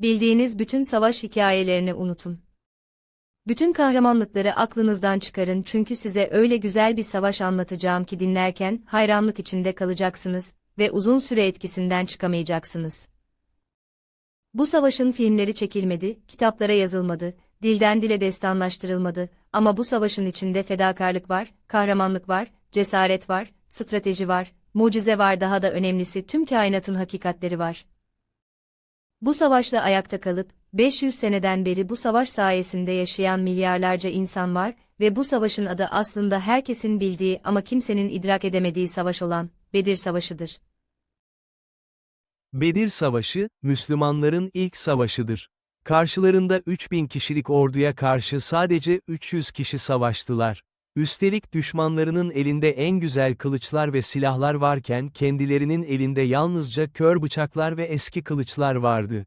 Bildiğiniz bütün savaş hikayelerini unutun. Bütün kahramanlıkları aklınızdan çıkarın çünkü size öyle güzel bir savaş anlatacağım ki dinlerken hayranlık içinde kalacaksınız ve uzun süre etkisinden çıkamayacaksınız. Bu savaşın filmleri çekilmedi, kitaplara yazılmadı, dilden dile destanlaştırılmadı ama bu savaşın içinde fedakarlık var, kahramanlık var, cesaret var, strateji var, mucize var daha da önemlisi tüm kainatın hakikatleri var. Bu savaşla ayakta kalıp, 500 seneden beri bu savaş sayesinde yaşayan milyarlarca insan var ve bu savaşın adı aslında herkesin bildiği ama kimsenin idrak edemediği savaş olan, Bedir Savaşı'dır. Bedir Savaşı, Müslümanların ilk savaşıdır. Karşılarında 3000 kişilik orduya karşı sadece 300 kişi savaştılar. Üstelik düşmanlarının elinde en güzel kılıçlar ve silahlar varken kendilerinin elinde yalnızca kör bıçaklar ve eski kılıçlar vardı.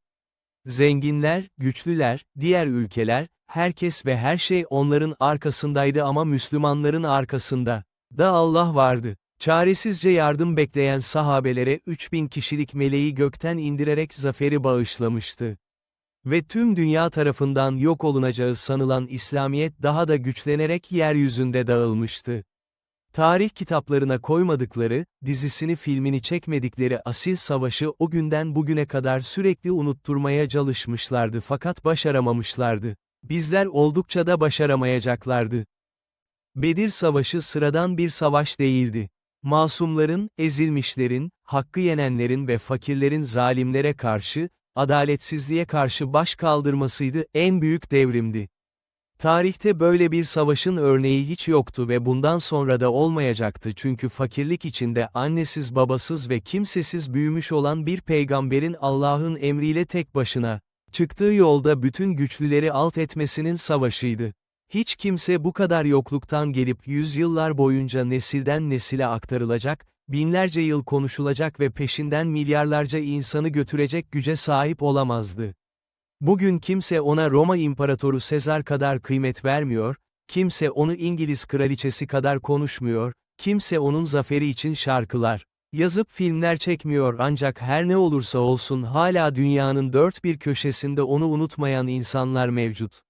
Zenginler, güçlüler, diğer ülkeler, herkes ve her şey onların arkasındaydı ama Müslümanların arkasında da Allah vardı. Çaresizce yardım bekleyen sahabelere 3000 kişilik meleği gökten indirerek zaferi bağışlamıştı. Ve tüm dünya tarafından yok olunacağı sanılan İslamiyet daha da güçlenerek yeryüzünde dağılmıştı. Tarih kitaplarına koymadıkları, dizisini filmini çekmedikleri asil savaşı o günden bugüne kadar sürekli unutturmaya çalışmışlardı fakat başaramamışlardı. Bizler oldukça da başaramayacaklardı. Bedir Savaşı sıradan bir savaş değildi. Masumların, ezilmişlerin, hakkı yenenlerin ve fakirlerin zalimlere karşı, adaletsizliğe karşı baş kaldırmasıydı en büyük devrimdi. Tarihte böyle bir savaşın örneği hiç yoktu ve bundan sonra da olmayacaktı çünkü fakirlik içinde annesiz babasız ve kimsesiz büyümüş olan bir peygamberin Allah'ın emriyle tek başına, çıktığı yolda bütün güçlüleri alt etmesinin savaşıydı. Hiç kimse bu kadar yokluktan gelip yüzyıllar boyunca nesilden nesile aktarılacak, binlerce yıl konuşulacak ve peşinden milyarlarca insanı götürecek güce sahip olamazdı. Bugün kimse ona Roma İmparatoru Sezar kadar kıymet vermiyor, kimse onu İngiliz kraliçesi kadar konuşmuyor, kimse onun zaferi için şarkılar, yazıp filmler çekmiyor ancak her ne olursa olsun hala dünyanın dört bir köşesinde onu unutmayan insanlar mevcut.